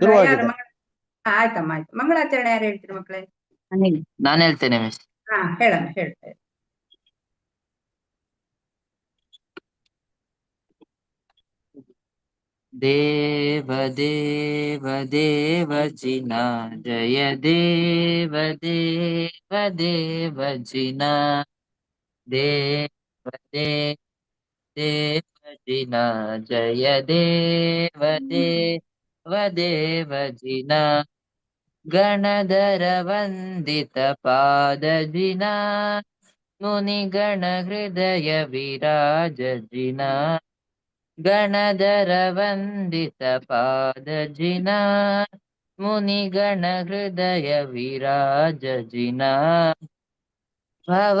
ಶುರುವಾಗಿದೆ ಆಯ್ತಮ್ಮ ಆಯ್ತು ಮಂಗಳಾಚರಣೆ ಯಾರು ಹೇಳ್ತೀರಿ ಮಕ್ಕಳೇ? ನಾನು ಹೇಳ್ತೇನೆ. ಮಿಸ್ ಹಾ ಹೇಳಮ್ಮ ಹೇಳ್ತೇವೆ ದೇವ ದೇವ ದೇವ ಜಿನ ಜಯ ದೇವ ದೇವ ದೇವ ಜಿನ ದೇವ ದೇವ ದೇವ ಜಿನ ಜಯ ದೇವ ದೇವ ದೇವ ಜಿನ ಗಣಧರ ವಂದಿತ ಪಾದ ಜಿನ ಮುನಿಗಣ ಹೃದಯ ವಿರಾಜ ಜಿನ ಗಣಧರ ವಂದಿತ ಪಾದ ಜಿನ ಮುನಿಗಣ ಹೃದಯ ವಿರಾಜ ಜಿನ ಭವ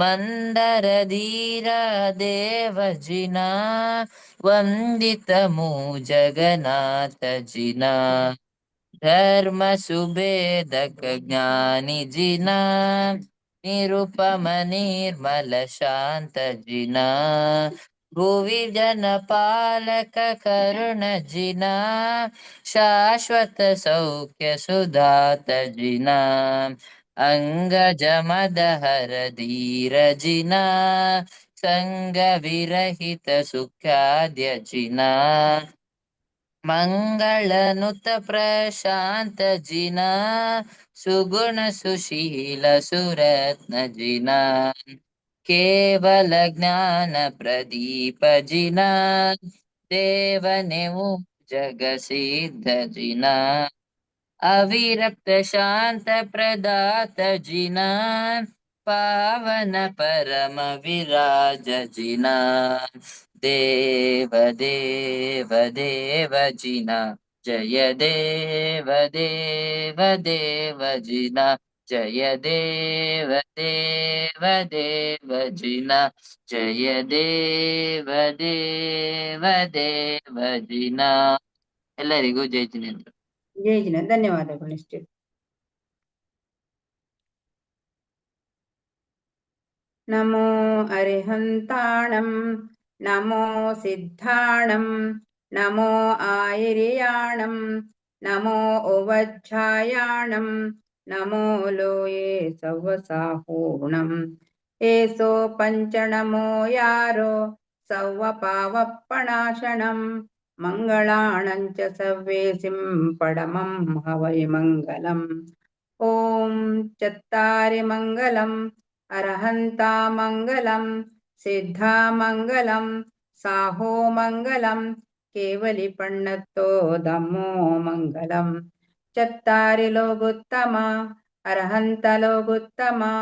मन्दरधीरदेवजिना वन्दितमु जगन्नाथजिना धर्मसुभेदकज्ञानिजिना निरुपमनिर्मलशान्तजिना भुवि जनपालककरुणजिना शाश्वतसौख्यसुधातजिना अङ्गजमदहर धीरजिना सङ्गविरहित सुख्याद्यजिना मङ्गळनुत प्रशान्त जिना सुगुण सुशील सुरत्नजिना केवलज्ञानप्रदीप जिना देवनेमु जगसिद्धजिना ಜಿನ ಮಂದರ ಧೀರ ದೇವ ಜಿನ ವಂದಿತ ಮೂ ಜಗನ್ನಾಥ ಜಿನ ಧರ್ಮ ಸುಬೇದಕ ಜ್ಞಾನಿ ಜಿನ ನಿರುಪಮ ನಿರ್ಮಲ ಶಾಂತ ಜಿನ ಭುವಿ ಜನ ಪಾಲಕ ಕರುಣ ಜಿನ ಶಾಶ್ವತ ಸೌಖ್ಯ ಸುಧಾತ ಜಿನ ಅಂಗಜ ಮದಹರ ಧೀರ ಜಿನ ಸಂಗ ವಿರಹಿತ ಸುಖ್ಯಾದ್ಯ ಜಿನ ಮಂಗಳನುತ ಪ್ರಶಾಂತ ಜಿನ ಸುಗುಣ ಸುಶೀಲ ಸುರತ್ನ ಜಿನ ಕೇವಲ ಜ್ಞಾನ ಪ್ರದೀಪ ಜಿನ ದೇವನೆವು ಜಗಸಿದ್ಧ ಜಿನ ಅವಿರಕ್ತ ಶಾಂತ ಪ್ರದಾತ ಜಿನ ಪಾವನ ಪರಮ ವಿರಾಜ ಜಿನ ದೇವ ದೇವ ದೇವ ಜಿನ ಜಯ ದೇವ ದೇವ ದೇವ ಜಿನ ಜಯ ದೇವ ದೇವ ದೇವ ಜಿನ ಜಯ ದೇವ ದೇವ ದೇವ ಜಿನ ಎಲ್ಲರಿಗೂ ಜೈ ಜಿನೇಂದ್ರ ಜೈ ಜಿನ ಧನ್ಯವಾದಗಳು ಇಷ್ಟೇ ನಮೋ ಅರಿಹಂತಾಣಂ ನಮೋ ಸಿದ್ಧಾಣಂ ನಮೋ ಆಯಿರಿಯಾಣಂ ನಮೋ ಉವಜ್ಜಾಯಾಣಂ ನಮೋ ಲೋಯೇ ಸವ್ವಸಾಹೂಣಂ ಏಸೋ ಪಂಚಣಮೋ ಯಾರೋ ಸವ್ವ मङ्गलाणञ्च मङ्गलाच्चेसिं पडमं हवै मङ्गलम् ॐ चत्तारि मङ्गलम् अर्हन्ता मङ्गलम् सिद्धा मङ्गलम् साहो मङ्गलम् केवलि पण्णत्तोदमो मङ्गलम् चतारि लोगुत्तमा अर्हन्ता लोगुत्तमा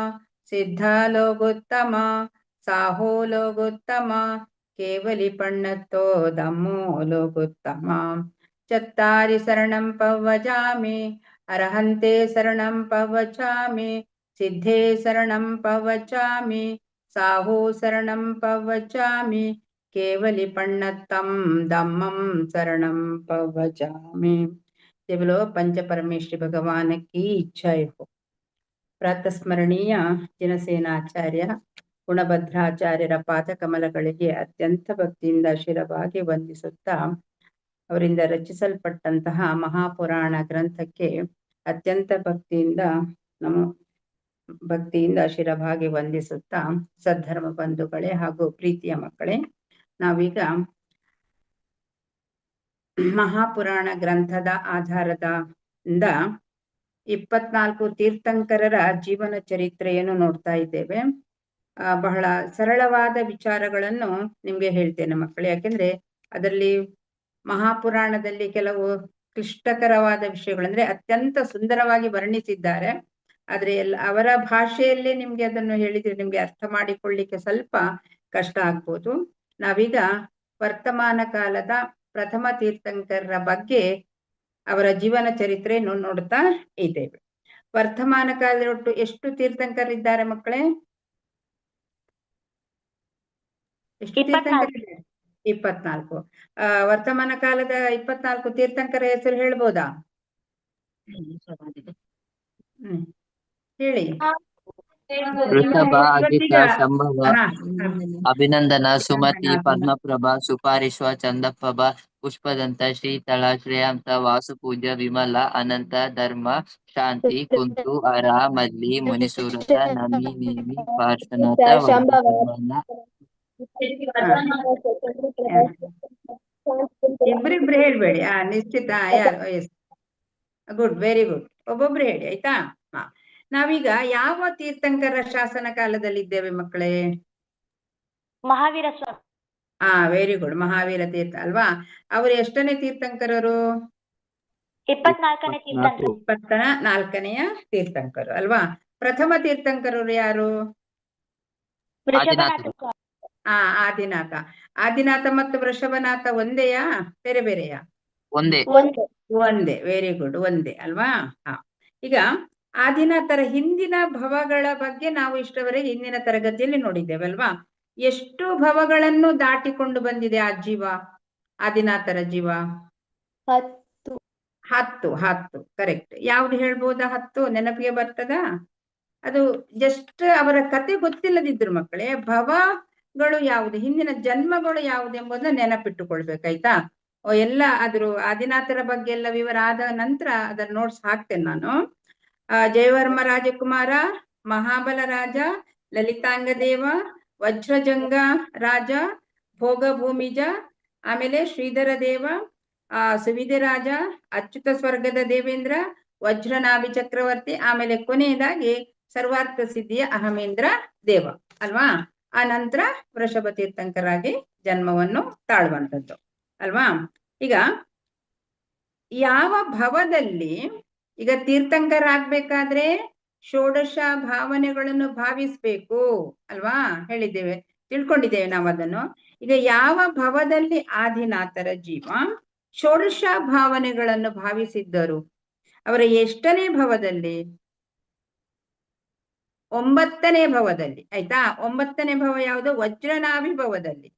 सिद्धा ಕೇವಲಿ ಪಣ್ಣತ್ತೋ ದಮ್ಮೋ ಲೋಗುತ್ತಮ ಚತ್ತಾರಿ ಶರಣಂ ಪವಜಾಮಿ ಅರ್ಹಂತೆ ಶರಣಂ ಪವಚಾಮಿ ಸಿದ್ಧೇ ಶರಣಂ ಪವಚಾಮಿ ಸಾಹೋ ಶರಣಂ ಪವಚಾಮಿ ಕೇವಲಿ ಪಣ್ಣತ್ತಂ ದಮ್ಮಂ ಶರಣಂ ಪವಚಾಮಿ ಕೇವಲೋ ಪಂಚಪರಮೇಶ್ವರಿ ಭಗವಾನ ಕಿ ಜಯ ಹೋ ಪ್ರಾತಸ್ಮರಣೀಯ ಜನಸೇನಾಚಾರ್ಯ ಗುಣಭದ್ರಾಚಾರ್ಯರ ಪಾದಕಮಲಗಳಿಗೆ ಅತ್ಯಂತ ಭಕ್ತಿಯಿಂದ ಶಿರವಾಗಿ ವಂದಿಸುತ್ತಾ, ಅವರಿಂದ ರಚಿಸಲ್ಪಟ್ಟಂತಹ ಮಹಾಪುರಾಣ ಗ್ರಂಥಕ್ಕೆ ಅತ್ಯಂತ ಭಕ್ತಿಯಿಂದ ನಮ, ಭಕ್ತಿಯಿಂದ ಶಿರಭಾಗಿ ವಂದಿಸುತ್ತಾ, ಸದ್ಧರ್ಮ ಬಂಧುಗಳೇ ಹಾಗೂ ಪ್ರೀತಿಯ ಮಕ್ಕಳೇ, ನಾವೀಗ ಮಹಾಪುರಾಣ ಗ್ರಂಥದ ಆಧಾರದ ಇಪ್ಪತ್ನಾಲ್ಕು ತೀರ್ಥಂಕರರ ಜೀವನ ಚರಿತ್ರೆಯನ್ನು ನೋಡ್ತಾ ಇದ್ದೇವೆ. ಬಹಳ ಸರಳವಾದ ವಿಚಾರಗಳನ್ನು ನಿಮ್ಗೆ ಹೇಳ್ತೇನೆ ಮಕ್ಕಳು. ಯಾಕೆಂದ್ರೆ ಅದರಲ್ಲಿ ಮಹಾಪುರಾಣದಲ್ಲಿ ಕೆಲವು ಕ್ಲಿಷ್ಟಕರವಾದ ವಿಷಯಗಳಂದ್ರೆ ಅತ್ಯಂತ ಸುಂದರವಾಗಿ ವರ್ಣಿಸಿದ್ದಾರೆ. ಆದ್ರೆ ಎಲ್ಲ ಅವರ ಭಾಷೆಯಲ್ಲೇ ನಿಮ್ಗೆ ಅದನ್ನು ಹೇಳಿದ್ರೆ ನಿಮ್ಗೆ ಅರ್ಥ ಮಾಡಿಕೊಳ್ಳಿಕ್ಕೆ ಸ್ವಲ್ಪ ಕಷ್ಟ ಆಗ್ಬೋದು. ನಾವೀಗ ವರ್ತಮಾನ ಕಾಲದ ಪ್ರಥಮ ತೀರ್ಥಂಕರರ ಬಗ್ಗೆ ಅವರ ಜೀವನ ಚರಿತ್ರೆಯನ್ನು ನೋಡ್ತಾ ಇದ್ದೇವೆ. ವರ್ತಮಾನ ಕಾಲದ ಒಟ್ಟು ಎಷ್ಟು ತೀರ್ಥಂಕರಿದ್ದಾರೆ ಮಕ್ಕಳೇ ಎಷ್ಟು ಇಪ್ಪತ್ನಾಲ್ಕು. ವರ್ತಮಾನ ಕಾಲದ ಇಪ್ಪತ್ನಾಲ್ಕು ತೀರ್ಥಂಕರ ಹೆಸರು ಹೇಳ್ಬೋದಾ? ಹ್ಮ್ ಹೇಳಿ. ಅಭಿನಂದನ ಸುಮತಿ ಪದ್ಮಪ್ರಭ ಸುಪಾರಿಶ್ವ ಚಂದಪ್ರಭ ಪುಷ್ಪದಂತ ಶ್ರೀತಳ ಶ್ರೇಯಾಂತ ವಾಸುಪೂಜ್ಯ ವಿಮಲ ಅನಂತ ಧರ್ಮ ಶಾಂತಿ ಕುಂತು ಅರ ಮಲ್ಲಿ ಮುನಿಸೂರತ ನಮಿ ನೇಮಿ ಪಾರ್ಶ್ವನಾಥ ಇಬ್ರಿಬ್ರು ಹೇಳ್ಬೇಡಿ. ಆ ನಿಶ್ಚಿತ. ಯಾರು ಎಸ್ ಗುಡ್ ವೆರಿ ಗುಡ್ ಒಬ್ಬೊಬ್ರು ಹೇಳಿ ಆಯ್ತಾ? ಹಾ. ನಾವೀಗ ಯಾವ ತೀರ್ಥಂಕರ ಶಾಸನ ಕಾಲದಲ್ಲಿ ಇದ್ದೇವೆ ಮಕ್ಕಳೇ? ಮಹಾವೀರ ಸ್ವಾಮಿ ಹಾ ವೆರಿ ಗುಡ್ ಮಹಾವೀರ ತೀರ್ಥ ಅಲ್ವಾ? ಅವರು ಎಷ್ಟನೇ ತೀರ್ಥಂಕರರು? ಇಪ್ಪತ್ನಾಲ್ಕನೇ ಇಪ್ಪತ್ತ ನಾಲ್ಕನೆಯ ತೀರ್ಥಂಕರು ಅಲ್ವಾ? ಪ್ರಥಮ ತೀರ್ಥಂಕರರು ಯಾರು? ಆ ಆದಿನಾಥ. ಆದಿನಾಥ ಮತ್ತು ವೃಷಭನಾಥ ಒಂದೆಯಾ? ಬೇರೆ ಬೇರೆಯಾ? ಒಂದೇ. ಒಂದೇ. ವೆರಿ ಗುಡ್ ಒಂದೇ. ಅಲ್ವಾ? ಹಾ. ಈಗ ಆದಿನಾಥರ ಹಿಂದಿನ ಭವಗಳ ಬಗ್ಗೆ ನಾವು ಇಷ್ಟವರೆಗೆ ಹಿಂದಿನ ತರಗತಿಯಲ್ಲಿ ನೋಡಿದ್ದೇವಲ್ವಾ ಎಷ್ಟು ಭವಗಳನ್ನು ದಾಟಿಕೊಂಡು ಬಂದಿದೆ ಆ ಜೀವ? ಆದಿನಾಥರ ಜೀವ? ಹತ್ತು. ಹತ್ತು. ಹತ್ತು. ಕರೆಕ್ಟ್ ಯಾವ್ದು ಹೇಳ್ಬೋದಾ ಹತ್ತು? ನೆನಪಿಗೆ ಬರ್ತದ? ಅದು ಜಸ್ಟ್ ಅವರ ಕತೆ ಗೊತ್ತಿಲ್ಲದಿದ್ರು ಮಕ್ಕಳೇ ಭವಗಳು ಯಾವುದು? ಹಿಂದಿನ ಜನ್ಮಗಳು ಯಾವುದು ಎಂಬುದನ್ನ ನೆನಪಿಟ್ಟುಕೊಳ್ಬೇಕಾಯ್ತಾ ಎಲ್ಲ ಅದ್ರ ಆದಿನಾಥರ ಬಗ್ಗೆ ಎಲ್ಲ ವಿವರ ಆದ ನಂತರ ಅದನ್ನ ನೋಟ್ಸ್ ಹಾಕ್ತೇನೆ ನಾನು. ಜಯವರ್ಮ ರಾಜಕುಮಾರ, ಮಹಾಬಲ ರಾಜ ಲಲಿತಾಂಗ ದೇವ ವಜ್ರಜಂಗ ರಾಜ ಭೋಗ ಭೂಮಿಜ ಆಮೇಲೆ ಶ್ರೀಧರ ದೇವ, ಆ, ಸುವಿಧ ರಾಜ, ಅಚ್ಯುತ ಸ್ವರ್ಗದ ದೇವೇಂದ್ರ, ವಜ್ರನಾಭಿ ಚಕ್ರವರ್ತಿ, ಆಮೇಲೆ ಕೊನೆಯದಾಗಿ ಸರ್ವಾರ್ಥ ಸಿದ್ಧಿಯ ಅಹಮೇಂದ್ರ ದೇವ, ಅಲ್ವಾ? ಆ ನಂತರ ವೃಷಭ ತೀರ್ಥಂಕರಾಗಿ ಜನ್ಮವನ್ನು ತಾಳುವಂಥದ್ದು. ಅಲ್ವಾ? ಈಗ ಯಾವ ಭವದಲ್ಲಿ, ಈಗ ತೀರ್ಥಂಕರಾಗ್ಬೇಕಾದ್ರೆ ಷೋಡಶ ಭಾವನೆಗಳನ್ನು ಭಾವಿಸ್ಬೇಕು, ಅಲ್ವಾ? ಹೇಳಿದ್ದೇವೆ, ತಿಳ್ಕೊಂಡಿದ್ದೇವೆ ನಾವು ಅದನ್ನು ಈಗ ಯಾವ ಭವದಲ್ಲಿ ಆದಿನಾಥರ ಜೀವ ಷೋಡಶ ಭಾವನೆಗಳನ್ನು ಭಾವಿಸಿದ್ದರು? ಅವರ ಎಷ್ಟನೇ ಭವದಲ್ಲಿ? ಒಂಬತ್ತನೇ ಭವದಲ್ಲಿ, ಆಯ್ತಾ? ಒಂಬತ್ತನೇ ಭವ ಯಾವುದು? ವಜ್ರನಾಭಿಭವದಲ್ಲಿ.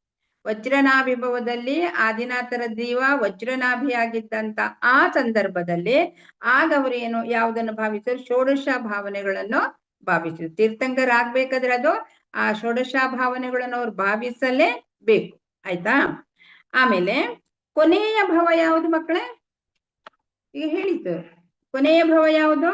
ವಜ್ರನಾಭಿಭವದಲ್ಲಿ ವಜ್ರನಾಭಿ ಭವದಲ್ಲಿ ಆದಿನಾಥರ ಜೀವ, ವಜ್ರನಾಭಿಯಾಗಿದ್ದಂತ ಆ ಸಂದರ್ಭದಲ್ಲಿ ಆಗ ಅವರು ಏನು, ಯಾವುದನ್ನು ಭಾವಿಸಿದ್ರು? ಷೋಡಶ ಭಾವನೆಗಳನ್ನು ಭಾವಿಸಿದ್ರು. ತೀರ್ಥಂಕರಾಗ್ಬೇಕಾದ್ರೆ ಅದು ಆ ಷೋಡಶ ಭಾವನೆಗಳನ್ನು ಅವ್ರು ಭಾವಿಸಲೇ ಬೇಕು ಆಯ್ತಾ? ಆಮೇಲೆ ಕೊನೆಯ ಭವ ಯಾವುದು ಮಕ್ಕಳೇ? ಈಗ ಹೇಳಿತು ಕೊನೆಯ ಭವ ಯಾವುದು?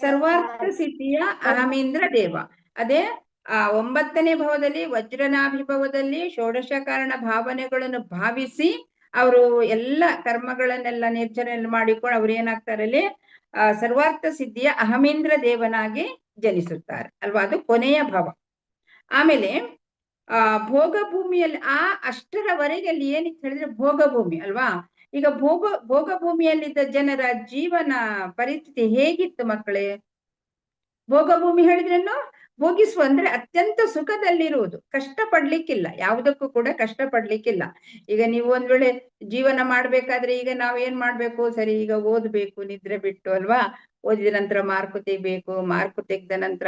ಸರ್ವಾರ್ಥ ಸಿದ್ಧಿಯ ಅಹಮೇಂದ್ರ ದೇವ. ಅದೇ, ಆ ಒಂಬತ್ತನೇ ಭವದಲ್ಲಿ, ವಜ್ರನಾಭಿಭವದಲ್ಲಿ ಷೋಡಶ ಕಾರಣ ಭಾವನೆಗಳನ್ನು ಭಾವಿಸಿ, ಅವರು ಎಲ್ಲ ಕರ್ಮಗಳನ್ನೆಲ್ಲ ನಿರ್ಜನೆ ಮಾಡಿಕೊಂಡು ಅವ್ರು ಏನಾಗ್ತಾರೆ ಅಲ್ಲಿ, ಆ ಸರ್ವಾರ್ಥ ಸಿದ್ಧಿಯ ಅಹಮೇಂದ್ರ ದೇವನಾಗಿ ಜನಿಸುತ್ತಾರೆ. ಅಲ್ವಾ? ಅದು ಕೊನೆಯ ಭವ. ಆಮೇಲೆ, ಆ ಭೋಗ ಭೂಮಿಯಲ್ಲಿ ಆ ಅಷ್ಟರವರೆಗೆ ಅಲ್ಲಿ ಏನಿತ್ತು ಹೇಳಿದ್ರೆ ಭೋಗ ಭೂಮಿ ಅಲ್ವಾ? ಈಗ ಭೋಗ ಭೋಗ ಭೂಮಿಯಲ್ಲಿದ್ದ ಜನರ ಜೀವನ ಪರಿಸ್ಥಿತಿ ಹೇಗಿತ್ತು ಮಕ್ಕಳೇ? ಭೋಗ ಭೂಮಿ ಹೇಳಿದ್ರೇನು? ಭೋಗಿಸುವ ಅಂದ್ರೆ ಅತ್ಯಂತ ಸುಖದಲ್ಲಿರುವುದು. ಕಷ್ಟ ಪಡ್ಲಿಕ್ಕಿಲ್ಲ ಯಾವುದಕ್ಕೂ ಕೂಡ ಕಷ್ಟ ಪಡ್ಲಿಕ್ಕಿಲ್ಲ ಈಗ ನೀವು ಒಂದ್ ವೇಳೆ ಜೀವನ ಮಾಡ್ಬೇಕಾದ್ರೆ ಈಗ ನಾವ್ ಏನ್ ಮಾಡ್ಬೇಕು? ಸರಿ, ಈಗ ಓದ್ಬೇಕು, ನಿದ್ರೆ ಬಿಟ್ಟು ಅಲ್ವಾ? ಓದಿದ ನಂತರ ಮಾರ್ಕು ತೆಗಿಬೇಕು, ಮಾರ್ಕು ತೆಗ್ದ ನಂತರ